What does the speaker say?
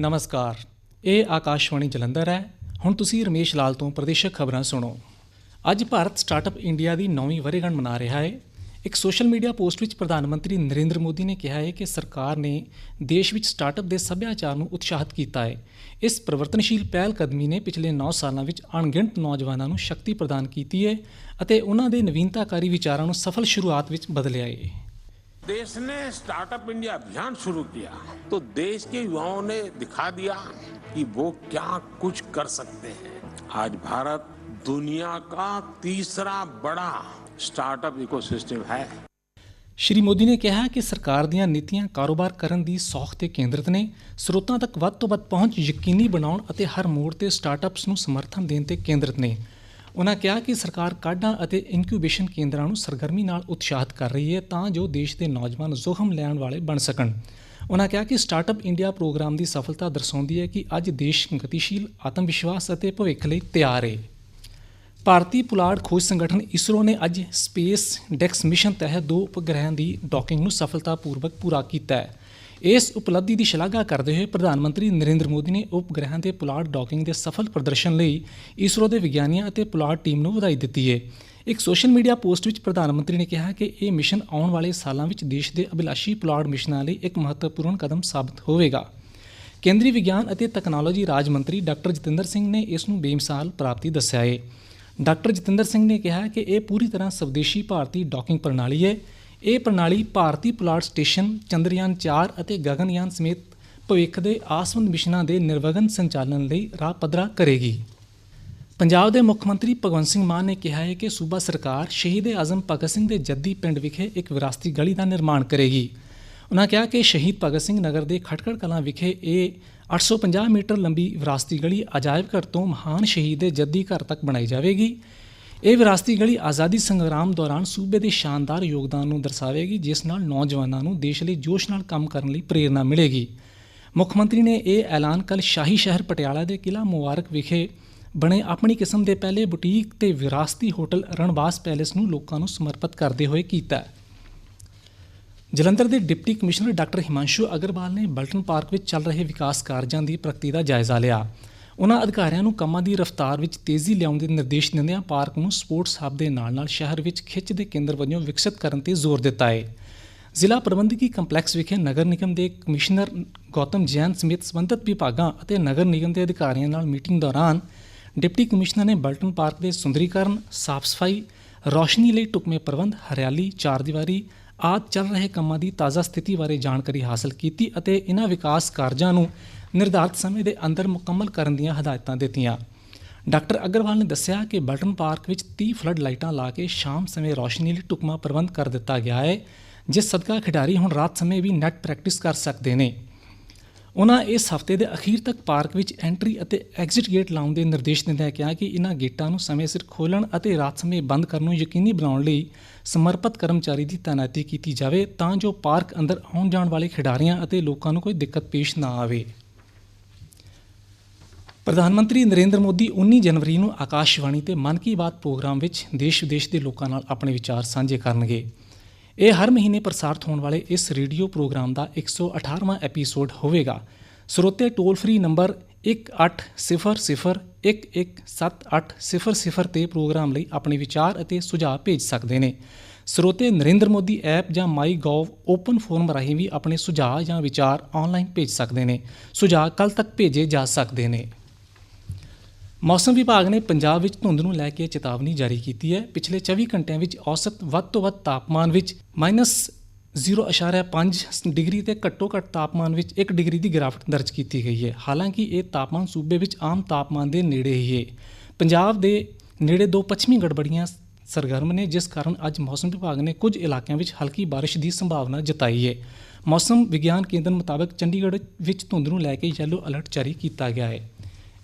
ਨਮਸਕਾਰ। ਇਹ ਆਕਾਸ਼ਵਾਣੀ ਜਲੰਧਰ ਹੈ। ਹੁਣ ਤੁਸੀਂ ਰਮੇਸ਼ ਲਾਲ ਤੋਂ ਪ੍ਰਦੇਸ਼ਕ ਖਬਰਾਂ ਸੁਣੋ। ਅੱਜ ਭਾਰਤ ਸਟਾਰਟਅਪ ਇੰਡੀਆ ਦੀ 9ਵੀਂ ਵਰ੍ਹੇਗੰਢ ਮਨਾ ਰਿਹਾ ਹੈ। ਇੱਕ ਸੋਸ਼ਲ ਮੀਡੀਆ ਪੋਸਟ ਵਿੱਚ ਪ੍ਰਧਾਨ ਮੰਤਰੀ ਨਰਿੰਦਰ ਮੋਦੀ ਨੇ ਕਿਹਾ ਹੈ ਕਿ ਸਰਕਾਰ ਨੇ ਦੇਸ਼ ਵਿੱਚ ਸਟਾਰਟਅਪ ਦੇ ਸੱਭਿਆਚਾਰ ਨੂੰ ਉਤਸ਼ਾਹਿਤ ਕੀਤਾ ਹੈ। ਇਸ ਪਰਿਵਰਤਨਸ਼ੀਲ ਪਹਿਲ ਕਦਮੀ ਨੇ ਪਿਛਲੇ 9 ਸਾਲਾਂ ਵਿੱਚ ਅਣਗਿਣਤ ਨੌਜਵਾਨਾਂ ਨੂੰ ਸ਼ਕਤੀ ਪ੍ਰਦਾਨ ਕੀਤੀ ਹੈ ਅਤੇ ਉਹਨਾਂ ਦੇ ਨਵੀਨਤਾਕਾਰੀ ਵਿਚਾਰਾਂ ਨੂੰ ਸਫਲ ਸ਼ੁਰੂਆਤ ਵਿੱਚ ਬਦਲਿਆ ਹੈ। देश ने स्टार्टअप इंडिया अभियान शुरू किया तो देश के युवाओं ने दिखा दिया कि वो क्या कुछ कर सकते हैं आज भारत दुनिया का तीसरा बड़ा स्टार्टअप इकोसिस्टम है ਸ਼੍ਰੀ ਮੋਦੀ ਨੇ ਕਿਹਾ ਕਿ ਸਰਕਾਰ ਦੀਆਂ ਨੀਤੀਆਂ ਕਾਰੋਬਾਰ ਕਰਨ ਦੀ ਸੌਖ ਤੇ ਕੇਂਦਰਿਤ ਨੇ ਸਰੋਤਾਂ ਤੱਕ ਵੱਧ ਤੋਂ ਵੱਧ ਪਹੁੰਚ ਯਕੀਨੀ ਬਣਾਉਣ ਅਤੇ ਹਰ ਮੋੜ ਤੇ ਸਟਾਰਟਅਪਸ ਨੂੰ ਸਮਰਥਨ ਦੇਣ ਤੇ ਕੇਂਦਰਿਤ ਨੇ ਉਹਨਾਂ ਕਿਹਾ ਕਿ ਸਰਕਾਰ ਕਾਢਾਂ ਅਤੇ ਇਨਕਿਊਬੇਸ਼ਨ ਕੇਂਦਰਾਂ ਨੂੰ ਸਰਗਰਮੀ ਨਾਲ ਉਤਸ਼ਾਹਿਤ ਕਰ ਰਹੀ ਹੈ ਤਾਂ ਜੋ ਦੇਸ਼ ਦੇ ਨੌਜਵਾਨ ਜ਼ੋਖਮ ਲੈਣ ਵਾਲੇ ਬਣ ਸਕਣ। ਉਨ੍ਹਾਂ ਕਿਹਾ ਕਿ ਸਟਾਰਟਅਪ ਇੰਡੀਆ ਪ੍ਰੋਗਰਾਮ ਦੀ ਸਫਲਤਾ ਦਰਸਾਉਂਦੀ ਹੈ ਕਿ ਅੱਜ ਦੇਸ਼ ਗਤੀਸ਼ੀਲ ਆਤਮ ਵਿਸ਼ਵਾਸ ਅਤੇ ਭਵਿੱਖ ਲਈ ਤਿਆਰ ਹੈ। ਭਾਰਤੀ ਪੁਲਾੜ ਖੋਜ ਸੰਗਠਨ ਇਸਰੋ ਨੇ ਅੱਜ ਸਪੇਸ ਡੈਕਸ ਮਿਸ਼ਨ ਤਹਿਤ ਦੋ ਉਪਗ੍ਰਹਿਾਂ ਦੀ ਡੌਕਿੰਗ ਨੂੰ ਸਫਲਤਾਪੂਰਵਕ ਪੂਰਾ ਕੀਤਾ ਹੈ। ਇਸ ਉਪਲਬਧੀ ਦੀ ਸ਼ਲਾਘਾ ਕਰਦੇ ਹੋਏ ਪ੍ਰਧਾਨ ਮੰਤਰੀ ਨਰਿੰਦਰ ਮੋਦੀ ਨੇ ਉਪਗ੍ਰਹਿਾਂ ਦੇ ਪੁਲਾੜ ਡੌਕਿੰਗ ਦੇ ਸਫਲ ਪ੍ਰਦਰਸ਼ਨ ਲਈ ਇਸਰੋ ਦੇ ਵਿਗਿਆਨੀਆਂ ਅਤੇ ਪੁਲਾੜ ਟੀਮ ਨੂੰ ਵਧਾਈ ਦਿੱਤੀ ਹੈ ਇੱਕ ਸੋਸ਼ਲ ਮੀਡੀਆ ਪੋਸਟ ਵਿੱਚ ਪ੍ਰਧਾਨ ਮੰਤਰੀ ਨੇ ਕਿਹਾ ਕਿ ਇਹ ਮਿਸ਼ਨ ਆਉਣ ਵਾਲੇ ਸਾਲਾਂ ਵਿੱਚ ਦੇਸ਼ ਦੇ ਅਭਿਲਾਸ਼ੀ ਪੁਲਾੜ ਮਿਸ਼ਨਾਂ ਲਈ ਇੱਕ ਮਹੱਤਵਪੂਰਨ ਕਦਮ ਸਾਬਤ ਹੋਵੇਗਾ। ਕੇਂਦਰੀ ਵਿਗਿਆਨ ਅਤੇ ਤਕਨਾਲੋਜੀ ਰਾਜ ਮੰਤਰੀ ਡਾਕਟਰ ਜਤਿੰਦਰ ਸਿੰਘ ਨੇ ਇਸ ਨੂੰ ਬੇਮਿਸਾਲ ਪ੍ਰਾਪਤੀ ਦੱਸਿਆ ਹੈ ਡਾਕਟਰ ਜਤਿੰਦਰ ਸਿੰਘ ਨੇ ਕਿਹਾ ਕਿ ਇਹ ਪੂਰੀ ਤਰ੍ਹਾਂ ਸਵਦੇਸ਼ੀ ਭਾਰਤੀ ਡੌਕਿੰਗ ਪ੍ਰਣਾਲੀ ਹੈ ਇਹ ਪ੍ਰਣਾਲੀ ਭਾਰਤੀ ਪੁਲਾੜ ਸਟੇਸ਼ਨ, ਚੰਦਰਯਾਨ 4 ਅਤੇ ਗਗਨਯਾਨ ਸਮੇਤ ਭਵਿੱਖ ਦੇ ਆਸਵੰਦ ਮਿਸ਼ਨਾਂ ਦੇ ਨਿਰਵਗਨ ਸੰਚਾਲਨ ਲਈ ਰਾਹ ਪੱਧਰਾ ਕਰੇਗੀ। ਪੰਜਾਬ ਦੇ ਮੁੱਖ ਮੰਤਰੀ ਭਗਵੰਤ ਸਿੰਘ ਮਾਨ ਨੇ ਕਿਹਾ ਹੈ ਕਿ ਸੂਬਾ ਸਰਕਾਰ ਸ਼ਹੀਦ ਆਜ਼ਮ ਭਗਤ ਸਿੰਘ ਦੇ ਜੱਦੀ ਪਿੰਡ ਵਿਖੇ ਇੱਕ ਵਿਰਾਸਤੀ ਗਲੀ ਦਾ ਨਿਰਮਾਣ ਕਰੇਗੀ। ਉਹਨਾਂ ਕਿਹਾ ਕਿ ਸ਼ਹੀਦ ਭਗਤ ਸਿੰਘ ਨਗਰ ਦੇ ਖਟਕੜ ਕਲਾਂ ਵਿਖੇ ਇਹ 850 ਮੀਟਰ ਲੰਬੀ ਵਿਰਾਸਤੀ ਗਲੀ ਅਜਾਇਬ ਘਰ ਤੋਂ ਮਹਾਨ ਸ਼ਹੀਦ ਦੇ ਜੱਦੀ ਘਰ ਤੱਕ ਬਣਾਈ ਜਾਵੇਗੀ। ਇਹ ਵਿਰਾਸਤੀ ਗਲੀ ਆਜ਼ਾਦੀ ਸੰਗਰਾਮ ਦੌਰਾਨ ਸੂਬੇ ਦੇ ਸ਼ਾਨਦਾਰ ਯੋਗਦਾਨ ਨੂੰ ਦਰਸਾਵੇਗੀ, ਜਿਸ ਨਾਲ ਨੌਜਵਾਨਾਂ ਨੂੰ ਦੇਸ਼ ਲਈ ਜੋਸ਼ ਨਾਲ ਕੰਮ ਕਰਨ ਲਈ ਪ੍ਰੇਰਣਾ ਮਿਲੇਗੀ। ਮੁੱਖ ਮੰਤਰੀ ਨੇ ਇਹ ਐਲਾਨ ਕੱਲ ਸ਼ਾਹੀ ਸ਼ਹਿਰ ਪਟਿਆਲਾ ਦੇ ਕਿਲਾ ਮੁਬਾਰਕ ਵਿਖੇ ਬਣੇ ਆਪਣੀ ਕਿਸਮ ਦੇ ਪਹਿਲੇ ਬੁਟੀਕ ਤੇ ਵਿਰਾਸਤੀ ਹੋਟਲ ਰਣਬਾਸ ਪੈਲੇਸ ਨੂੰ ਲੋਕਾਂ ਨੂੰ ਸਮਰਪਿਤ ਕਰਦੇ ਹੋਏ ਕੀਤਾ। ਜਲੰਧਰ ਦੇ deputy commissioner doctor Himanshu Agarwal ਨੇ ਬਲਟਨ ਪਾਰਕ ਵਿੱਚ ਚੱਲ ਰਹੇ ਵਿਕਾਸ ਕਾਰਜਾਂ ਦੀ ਪ੍ਰਗਤੀ ਦਾ ਜਾਇਜ਼ਾ ਲਿਆ। ਉਹਨਾਂ ਅਧਿਕਾਰੀਆਂ ਨੂੰ ਕੰਮਾਂ ਦੀ ਰਫ਼ਤਾਰ ਵਿੱਚ ਤੇਜ਼ੀ ਲਿਆਉਣ ਦੇ ਨਿਰਦੇਸ਼ ਦਿੰਦਿਆਂ ਪਾਰਕ ਨੂੰ ਸਪੋਰਟਸ ਹੱਬ ਦੇ ਨਾਲ-ਨਾਲ ਸ਼ਹਿਰ ਵਿੱਚ ਖਿੱਚ ਦੇ ਕੇਂਦਰ ਵਜੋਂ ਵਿਕਸਿਤ ਕਰਨ ਤੇ ਜ਼ੋਰ ਦਿੱਤਾ ਹੈ। ਜ਼ਿਲ੍ਹਾ ਪ੍ਰਬੰਧਕੀ ਕੰਪਲੈਕਸ ਵਿਖੇ ਨਗਰ ਨਿਗਮ ਦੇ ਕਮਿਸ਼ਨਰ ਗੌਤਮ ਜੈਨ ਸਮੇਤ ਸੰਬੰਧਿਤ ਵਿਭਾਗਾਂ ਅਤੇ ਨਗਰ ਨਿਗਮ ਦੇ ਅਧਿਕਾਰੀਆਂ ਨਾਲ ਮੀਟਿੰਗ ਦੌਰਾਨ ਡਿਪਟੀ ਕਮਿਸ਼ਨਰ ਨੇ ਬਲਟਨ ਪਾਰਕ ਦੇ ਸੁੰਦਰੀਕਰਨ ਸਾਫ਼-ਸਫਾਈ ਰੌਸ਼ਨੀ ਲਈ ਟੁਕਮੇ ਪ੍ਰਬੰਧ, ਹਰਿਆਲੀ, ਚਾਰਦੀਵਾਰੀ ਆਦਿ ਚੱਲ ਰਹੇ ਕੰਮਾਂ ਦੀ ਤਾਜ਼ਾ ਸਥਿਤੀ ਬਾਰੇ ਜਾਣਕਾਰੀ ਹਾਸਲ ਕੀਤੀ ਅਤੇ ਇਹਨਾਂ ਵਿਕਾਸ ਕਾਰਜਾਂ ਨੂੰ ਨਿਰਧਾਰਤ ਸਮੇਂ ਦੇ ਅੰਦਰ ਮੁਕੰਮਲ ਕਰਨ ਦੀਆਂ ਹਦਾਇਤਾਂ ਦਿੱਤੀਆਂ। ਡਾਕਟਰ ਅਗਰਵਾਲ ਨੇ ਦੱਸਿਆ ਕਿ ਬਲਟਨ ਪਾਰਕ ਵਿੱਚ 30 ਫਲੱਡ ਲਾਈਟਾਂ ਲਾ ਕੇ ਸ਼ਾਮ ਸਮੇਂ ਰੌਸ਼ਨੀ ਲਈ ਟੁਕਮਾ ਪ੍ਰਬੰਧ ਕਰ ਦਿੱਤਾ ਗਿਆ ਹੈ, ਜਿਸ ਸਦਕਾ ਖਿਡਾਰੀ ਹੁਣ ਰਾਤ ਸਮੇਂ ਵੀ ਨੈਟ ਪ੍ਰੈਕਟਿਸ ਕਰ ਸਕਦੇ ਨੇ। ਉਹਨਾਂ ਇਸ ਹਫ਼ਤੇ ਦੇ ਅਖੀਰ ਤੱਕ ਪਾਰਕ ਵਿੱਚ ਐਂਟਰੀ ਅਤੇ ਐਗਜ਼ਿਟ ਗੇਟ ਲਾਉਣ ਦੇ ਨਿਰਦੇਸ਼ ਦਿੰਦਿਆਂ ਕਿਹਾ ਕਿ ਇਹਨਾਂ ਗੇਟਾਂ ਨੂੰ ਸਮੇਂ ਸਿਰ ਖੋਲ੍ਹਣ ਅਤੇ ਰਾਤ ਸਮੇਂ ਬੰਦ ਕਰਨ ਨੂੰ ਯਕੀਨੀ ਬਣਾਉਣ ਲਈ ਸਮਰਪਿਤ ਕਰਮਚਾਰੀ ਦੀ ਤਾਇਨਾਤੀ ਕੀਤੀ ਜਾਵੇ ਤਾਂ ਜੋ ਪਾਰਕ ਅੰਦਰ ਆਉਣ ਜਾਣ ਵਾਲੇ ਖਿਡਾਰੀਆਂ ਅਤੇ ਲੋਕਾਂ ਨੂੰ ਕੋਈ ਦਿੱਕਤ ਪੇਸ਼ ਨਾ ਆਵੇ। ਪ੍ਰਧਾਨ ਮੰਤਰੀ ਨਰਿੰਦਰ ਮੋਦੀ 19 ਜਨਵਰੀ ਨੂੰ ਆਕਾਸ਼ਵਾਣੀ ਤੇ ਮਨ ਕੀ ਬਾਤ ਪ੍ਰੋਗਰਾਮ ਵਿੱਚ ਦੇਸ਼ ਵਿਦੇਸ਼ ਦੇ ਲੋਕਾਂ ਨਾਲ ਆਪਣੇ ਵਿਚਾਰ ਸਾਂਝੇ ਕਰਨਗੇ। ਇਹ ਹਰ ਮਹੀਨੇ ਪ੍ਰਸਾਰਿਤ ਹੋਣ ਵਾਲੇ ਇਸ ਰੇਡੀਓ ਪ੍ਰੋਗਰਾਮ ਦਾ 118ਵਾਂ ਐਪੀਸੋਡ ਹੋਵੇਗਾ। ਸਰੋਤੇ ਟੋਲ ਫ੍ਰੀ ਨੰਬਰ 1800117800 ਤੇ ਪ੍ਰੋਗਰਾਮ ਲਈ ਆਪਣੇ ਵਿਚਾਰ ਅਤੇ ਸੁਝਾਅ ਭੇਜ ਸਕਦੇ ਨੇ। ਸਰੋਤੇ ਨਰਿੰਦਰ ਮੋਦੀ ਐਪ ਜਾਂ ਮਾਈ ਗੋਵ ਓਪਨ ਫੋਰਮ ਰਾਹੀਂ ਵੀ ਆਪਣੇ ਸੁਝਾਅ ਜਾਂ ਵਿਚਾਰ ਆਨਲਾਈਨ ਭੇਜ ਸਕਦੇ ਨੇ। ਸੁਝਾਅ ਕੱਲ ਤੱਕ ਭੇਜੇ ਜਾ ਸਕਦੇ ਨੇ। ਮੌਸਮ ਵਿਭਾਗ ਨੇ ਪੰਜਾਬ ਵਿੱਚ ਧੁੰਦ ਨੂੰ ਲੈ ਕੇ ਚੇਤਾਵਨੀ ਜਾਰੀ ਕੀਤੀ ਹੈ। ਪਿਛਲੇ 24 ਘੰਟਿਆਂ ਵਿੱਚ ਔਸਤ ਵੱਧ ਤੋਂ ਵੱਧ ਤਾਪਮਾਨ ਵਿੱਚ -0.5 ਡਿਗਰੀ ਤੇ ਘੱਟੋ-ਘੱਟ ਤਾਪਮਾਨ ਵਿੱਚ 1 ਡਿਗਰੀ ਦੀ ਗਿਰਾਵਟ ਦਰਜ ਕੀਤੀ ਗਈ ਹੈ। ਹਾਲਾਂਕਿ ਇਹ ਤਾਪਮਾਨ ਸੂਬੇ ਵਿੱਚ ਆਮ ਤਾਪਮਾਨ ਦੇ ਨੇੜੇ ਹੀ ਹੈ। ਪੰਜਾਬ ਦੇ ਨੇੜੇ ਦੋ ਪੱਛਮੀ ਗੜਬੜੀਆਂ ਸਰਗਰਮ ਨੇ, ਜਿਸ ਕਾਰਨ ਅੱਜ ਮੌਸਮ ਵਿਭਾਗ ਨੇ ਕੁਝ ਇਲਾਕਿਆਂ ਵਿੱਚ ਹਲਕੀ ਬਾਰਿਸ਼ ਦੀ ਸੰਭਾਵਨਾ ਜਤਾਈ ਹੈ। ਮੌਸਮ ਵਿਗਿਆਨ ਕੇਂਦਰ ਮੁਤਾਬਕ ਚੰਡੀਗੜ੍ਹ ਵਿੱਚ ਧੁੰਦ ਨੂੰ ਲੈ ਕੇ ਯੈਲੋ ਅਲਰਟ ਜਾਰੀ ਕੀਤਾ ਗਿਆ ਹੈ।